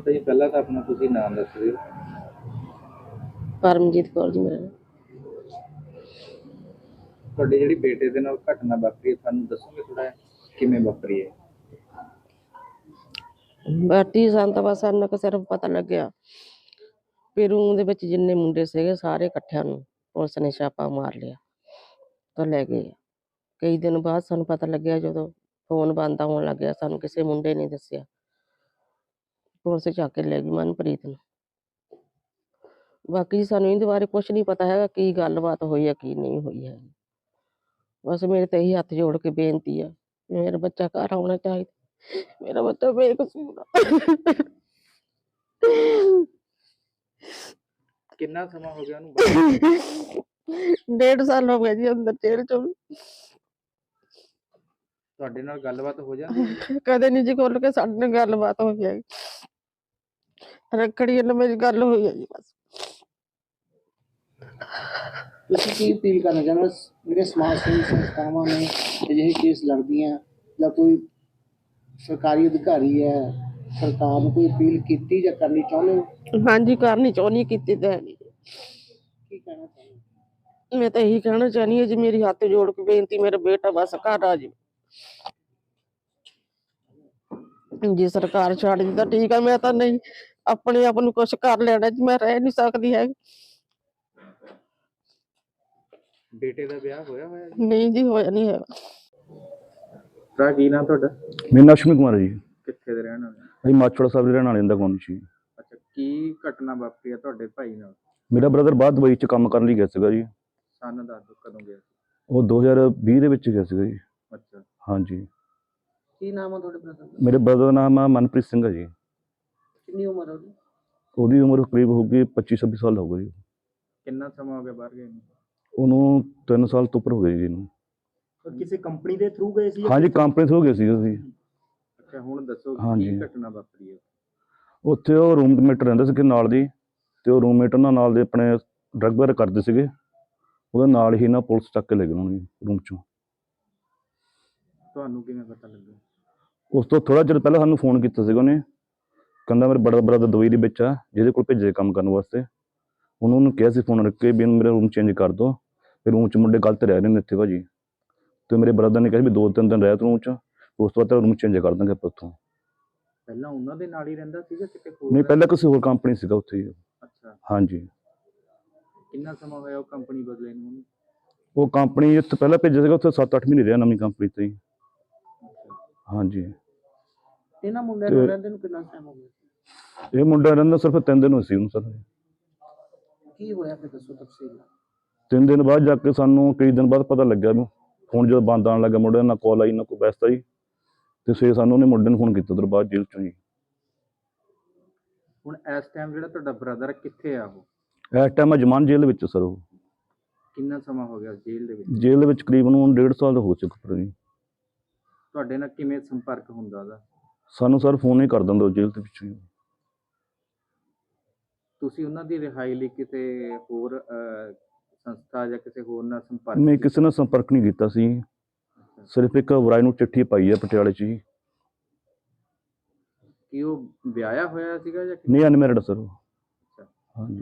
ਪਹਿਲਾਂ ਤਾਂ ਆਪਣਾ ਤੁਸੀਂ ਨਾਮ ਦੱਸ ਦਿਓ। ਪਰਮਜੀਤ ਕੌਰ ਜੀ ਮੇਰਾ। ਨਾਮ। ਤੁਹਾਡੇ ਜਿਹੜੀ ਬੇਟੇ ਦੇ ਨਾਲ ਘਟਨਾ ਵਾਪਰੀ ਹੈ ਸਾਨੂੰ ਦੱਸੋਗੇ ਥੋੜਾ ਕਿਵੇਂ ਵਾਪਰੀ ਹੈ? ਬਾਟੀ ਸੰਤ ਬਸ ਸਾਨੂੰ ਕਿ ਸਿਰਫ ਪਤਾ ਲੱਗਿਆ ਵੀ ਰੂਮ ਦੇ ਵਿੱਚ ਜਿੰਨੇ ਮੁੰਡੇ ਸੀਗੇ ਸਾਰੇ ਇਕੱਠਿਆਂ ਨੂੰ ਪੁਲਿਸ ਨੇ ਛਾਪਾ ਮਾਰ ਲਿਆ ਤਾਂ ਲੈ ਗਏ। ਕਈ ਦਿਨ ਬਾਅਦ ਸਾਨੂੰ ਪਤਾ ਲੱਗਿਆ ਜਦੋਂ ਫੋਨ ਬੰਦ ਆਉਣ ਲੱਗਿਆ ਸਾਨੂੰ ਕਿਸੇ ਮੁੰਡੇ ਨੇ ਦੱਸਿਆ। ਪੁਲਿਸ ਚੱਕ ਕੇ ਲੈ ਗਈ ਮਨਪ੍ਰੀਤ ਨੂੰ ਬਾਕੀ ਸਾਨੂੰ ਇਹਦੇ ਬਾਰੇ ਕੁਝ ਨਹੀਂ ਪਤਾ ਹੈਗਾ ਕੀ ਗੱਲਬਾਤ ਹੋਈ ਹੈ ਕੀ ਨਹੀਂ ਹੋਈ ਹੈ ਬਸ ਮੇਰੇ ਤੇ ਇਹੀ ਹੱਥ ਜੋੜ ਕੇ ਬੇਨਤੀ ਆ ਵੀ ਮੇਰਾ ਬੱਚਾ ਘਰ ਆਉਣਾ ਚਾਹੀਦਾ ਮੇਰਾ ਬੱਚਾ ਬੇਕਸੂਰ ਆ ਕਿੰਨਾ ਸਮਾਂ ਹੋ ਗਿਆ ਉਹਨੂੰ ਬਾਹਰ? ਡੇਢ ਸਾਲ ਹੋ ਗਿਆ ਜੀ ਅੰਦਰ ਜੇਲ੍ਹ ਚ ਤੁਹਾਡੇ ਨਾਲ ਗੱਲਬਾਤ ਹੋ ਜਾਂਦੀ ਹੈ? ਕਦੇ ਨਹੀਂ ਜੀ ਖੋਲ ਕੇ ਸਾਡੇ ਨਾਲ ਗੱਲਬਾਤ ਹੋਈ ਹੈ ਰੱਖੜੀ ਨਾਲ ਮੇਰੀ ਗੱਲ ਹੋਈ ਹੈ ਜੀ ਬਸ ਤੁਸੀਂ ਕੀ ਅਪੀਲ ਕਰਨਾ ਚਾਹੁੰਦੇ ਹੋ ਜਿਹੜੇ ਸਮਾਜ ਸੇਵੀ ਸੰਸਥਾਵਾਂ ਨੇ ਅਜਿਹੇ ਕੇਸ ਲੜਦੀਆਂ ਜਾਂ ਕੋਈ ਸਰਕਾਰੀ ਅਧਿਕਾਰੀ ਹੈ ਸਰਕਾਰ ਨੂੰ ਕੋਈ ਅਪੀਲ ਕੀਤੀ ਜਾਂ ਕਰਨੀ ਚਾਹੁੰਦੇ ਹੋ ਹਾਂਜੀ ਕਰਨੀ ਚਾਹੁੰਦੀ ਕੀਤੀ ਤਾਂ ਹੈ ਨਹੀਂ ਕੀ ਕਹਿਣਾ ਚਾਹੁੰਦੇ ਹੋ ਮੈਂ ਤਾਂ ਇਹੀ ਕਹਿਣਾ ਚਾਹਨੀ ਹਾਂ ਜੀ ਮੇਰੀ ਹੱਥ ਜੋੜ ਕੇ ਬੇਨਤੀ ਮੇਰਾ ਬੇਟਾ ਬਸ ਘਰ ਆ ਜਾਵੇ ਜੇ ਸਰਕਾਰ ਛੱਡ ਦੀ ਤਾਂ ਠੀਕ ਆ ਮੈਂ ਤਾਂ ਨਹੀਂ ਆਪਣੇ ਆਪ ਨੂੰ ਕੁਝ ਕਰ ਲੈਣਾ ਜੀ ਮੈਂ ਰਹਿ ਨਹੀਂ ਸਕਦੀ ਹੈ ਬੇਟੇ ਦਾ ਵਿਆਹ ਹੋਇਆ ਹੋਇਆ ਜੀ? ਨਹੀਂ ਜੀ ਹੋਇਆ ਨਹੀਂ ਹੈਗਾ। ਤਾਂ ਕੀ ਨਾਮ ਤੁਹਾਡਾ? ਮੇਰਾ ਨਾਮ ਕੁਮਾਰ ਹੈ ਜੀ। ਕਿੱਥੇ ਦੇ ਰਹਿਣ ਵਾਲੇ? ਅਸੀਂ ਮਾਛੜਾ ਸਾਹਿਬ ਦੇ ਰਹਿਣ ਵਾਲੇ ਦਾ ਕੌਣ ਸੀ ਅੱਛਾ ਕੀ ਘਟਨਾ ਵਾਪਰੀ ਹੈ ਤੁਹਾਡੇ ਭਾਈ ਨਾਲ? ਮੇਰਾ ਬ੍ਰਦਰ ਬਾਹਰ ਦੁਬਈ ਚ ਕੰਮ ਕਰਨ ਲਈ ਗਿਆ ਸੀਗਾ ਜੀ। ਸਾਨੂੰ ਦੱਸ ਦਿਓ ਕਦੋਂ ਗਿਆ ਸੀ? ਉਹ 2020 ਦੇ ਵਿੱਚ ਗਿਆ ਸੀਗਾ ਜੀ। ਅੱਛਾ। ਹਾਂਜੀ। ਕੀ ਨਾਮ ਆ ਤੁਹਾਡੇ ਬ੍ਰਦਰ ਦਾ? ਮੇਰੇ ਬ੍ਰਦਰ ਦਾ ਨਾਮ ਆ ਮਨਪ੍ਰੀਤ ਸਿੰਘ ਹੈ ਜੀ। ਕਿੰਨੀ ਉਮਰ ਹੈ ਉਹਦੀ? ਉਹਦੀ ਉਮਰ ਕਰੀਬ ਹੋਊਗੀ 25 26 ਸਾਲ ਹੋਊਗੀ ਜੀ। ਕਿੰਨਾ ਸਮਾਂ ਹੋ ਗਿਆ ਬਾਹਰ ਗਏ ਨੂੰ? ਉਹਨੂੰ 3 ਸਾਲ ਤੋਂ ਉੱਪਰ ਹੋ ਗਏ ਜੀ ਇਹਨੂੰ। ਕਿਸੇ ਕੰਪਨੀ ਦੇ ਥਰੂ ਗਏ ਸੀ ਹਾਂਜੀ ਕੰਪਨੀ ਹੋ ਗਏ ਸੀ ਅਸੀਂ। ਅੱਛਾ ਹੁਣ ਦੱਸੋ ਕਿ ਹਾਂਜੀ। ਘਟਨਾ ਵਾਪਰੀ ਹੈ? ਉੱਥੇ ਉਹ ਰੂਮਮੇਟ ਰਹਿੰਦਾ ਸੀ ਨਾਲ ਦੀ ਤੇ ਉਹ ਰੂਮਮੇਟ ਉਹਨਾਂ ਨਾਲ ਦੇ ਆਪਣੇ ਡਰੱਗ ਵਗੈਰਾ ਕਰਦੇ ਸੀਗੇ। ਉਹਦੇ ਨਾਲ ਹੀ ਨਾ ਪੁਲਿਸ ਚੱਕ ਕੇ ਲੈ ਗਏ ਉਹਨਾਂ ਨੂੰ ਰੂਮ ਚੋਂ। ਤੁਹਾਨੂੰ ਕਿਵੇਂ ਪਤਾ ਲੱਗਾ ਉਸ ਤੋਂ ਥੋੜਾ ਚਿਰ ਪਹਿਲਾਂ ਸਾਨੂੰ ਫੋਨ ਕੀਤਾ ਸੀਗਾ ਉਹਨੇ। ਕਹਿੰਦਾ ਮੇਰੇ ਬੜਾ ਬ੍ਰਦਰ ਦੁਬਈ ਦੇ ਵਿੱਚ ਆ ਜਿਹਦੇ ਕੋਲ ਭੇਜੇ ਕੰਮ ਕਰਨ ਵਾਸਤੇ। ਉਹਨੂੰ ਉਹਨੂੰ ਕਿਹਾ ਸੀ ਫੋਨ ਰੱਖ ਕੇ ਵੀ ਮੇਰਾ ਰੂਮ ਚੇਂਜ ਕਰ ਦੋ ਤੇ ਰੂਮ 'ਚ ਮੁੰਡੇ ਗਲਤ ਰਹਿ ਰਹੇ ਨੇ ਇੱਥੇ ਭਾਜੀ। ਤੇ ਮੇਰੇ ਬ੍ਰਦਰ ਨੇ ਕਿਹਾ ਵੀ ਦੋ ਤਿੰਨ ਦਿਨ ਰਹਿ ਤੂੰ ਰੂਮ 'ਚ ਉਸ ਤੋਂ ਬਾਅਦ ਰੂਮ ਚੇਂਜ ਕਰ ਦਾਂਗੇ ਆਪਾਂ ਉੱਥੋਂ। ਪਹਿਲਾਂ ਉਹਨਾਂ ਦੇ ਨਾਲ ਹੀ ਰਹਿੰਦਾ ਸੀਗਾ ਕਿਤੇ ਹੋਰ ਨਹੀਂ ਪਹਿਲਾਂ ਕਿਸੇ ਹੋਰ ਕੰਪਨੀ ਸੀਗਾ ਉੱਥੇ ਹੀ। ਅੱਛਾ। ਹਾਂਜੀ। ਕਿੰਨਾ ਸਮਾਂ ਹੋਇਆ ਉਹ ਕੰਪਨੀ ਬਦਲੇ ਨੂੰ? ਉਹ ਕੰਪਨੀ ਇੱਥੇ ਪਹਿਲਾਂ ਭੇਜਿਆ ਸੀਗਾ ਉੱਥੇ 7-8 ਮਹੀਨੇ ਰਿਹਾ ਨਵੀਂ ਕੰਪਨੀ ਤੇ ਹੀ। ਹਾਂਜੀ। ਇਹਨਾਂ ਮੁੰਡਿਆਂ ਨੂੰ ਰਹਿੰਦੇ ਨੂੰ ਕਿੰਨਾ ਟਾਈਮ ਹੋ ਗਿਆ? ਇਹ ਮੁੰਡਾ ਰਹਿੰਦਾ ਸਿਰਫ ਤਿੰਨ ਦਿਨ ਹੋਏ ਸੀ ਉਹਨੂੰ ਸਰ। ਕੀ ਹੋਇਆ ਫਿਰ ਦੱਸੋ ਤਫਸੀਲ। ਤਿੰਨ ਦਿਨ ਬਾਅਦ ਜਾ ਕੇ ਸਾਨੂੰ ਕਈ ਦਿਨ ਬਾਅਦ ਪਤਾ ਲੱਗਿਆ ਨੂੰ ਫੋਨ ਜਦੋਂ ਬੰਦ ਆਉਣ ਲੱਗਾ ਮੁੰਡੇ ਨਾਲ ਕਾਲ ਆਈ ਨਾ ਕੋਈ ਬੈਸਤਾ ਜੀ ਤੇ ਸਵੇਰੇ ਸਾਨੂੰ ਉਹਨੇ ਮੁੰਡੇ ਨੂੰ ਫੋਨ ਕੀਤਾ ਬਾਅਦ ਜੇਲ੍ਹ ਚੋਂ ਜੀ। ਹੁਣ ਇਸ ਟਾਈਮ ਜਿਹੜਾ ਤੁਹਾਡਾ ਬ੍ਰਦਰ ਕਿੱਥੇ ਆ ਉਹ? ਇਸ ਟਾਈਮ ਜਮਾਨ ਜੇਲ੍ਹ ਵਿੱਚ ਸਰ ਉਹ। ਕਿੰਨਾ ਸਮਾਂ ਹੋ ਗਿਆ ਜੇਲ੍ਹ ਦੇ ਵਿੱਚ? ਜੇਲ੍ਹ ਦੇ ਵਿੱਚ ਕਰੀਬਨ ਉਹਨੂੰ ਡੇਢ ਸਾਲ ਦਾ ਹੋ ਚੁੱਕਾ ਜੀ। ਤੁਹਾਡੇ ਨਾਲ ਕਿਵੇਂ ਸੰਪਰਕ ਹੁੰਦਾ ਉਹਦਾ? ਸਾਨੂੰ ਸਰ ਫੋਨ ਹੀ ਕਰ ਦਿੰਦਾ ਉਹ ਜੇਲ੍ਹ ਦੇ ਵਿੱਚੋਂ ਹੀ। ਤੁਸੀਂ ਉਹਨਾਂ ਦੀ ਰਿਹਾਈ ਲਈ ਕਿਤੇ ਹੋਰ ਅਹ, ਸੰਸਥਾ ਜਾਂ ਕਿਸੇ ਹੋਰ ਨਾਲ ਸੰਪਰਕ ਨਹੀਂ ਕੀਤਾ? ਕਿਸੇ ਨਾਲ ਸੰਪਰਕ ਨਹੀਂ ਕੀਤਾ ਸੀ। ਸਿਰਫ ਇੱਕ ਵਰਾਈ ਨੂੰ ਚਿੱਠੀ ਪਾਈ ਹੈ ਪਟਿਆਲੇ 'ਚ ਜੀ ਕੀ ਉਹ ਵਿਆਹਿਆ ਹੋਇਆ ਸੀਗਾ ਜਾਂ ਕਿ- ਨਹੀਂ ਅਨਮੈਰਿਡ ਸਰ। ਹਾਂਜੀ।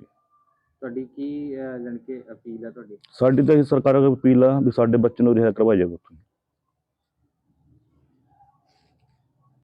ਤੁਹਾਡੀ ਕੀ ਅਹ, ਜਾਣੀ ਕਿ ਅਪੀਲ ਹੈ ਤੁਹਾਡੀ? ਸਾਡੀ ਤਾਂ ਇਹ ਸਰਕਾਰ ਅੱਗੇ ਅਪੀਲ ਆ ਵੀ ਸਾਡੇ ਬੱਚੇ ਨੂੰ ਰਿਹਾ ਕਰਵਾਇਆ ਜਾਵੇ ਉੱਥੋਂ।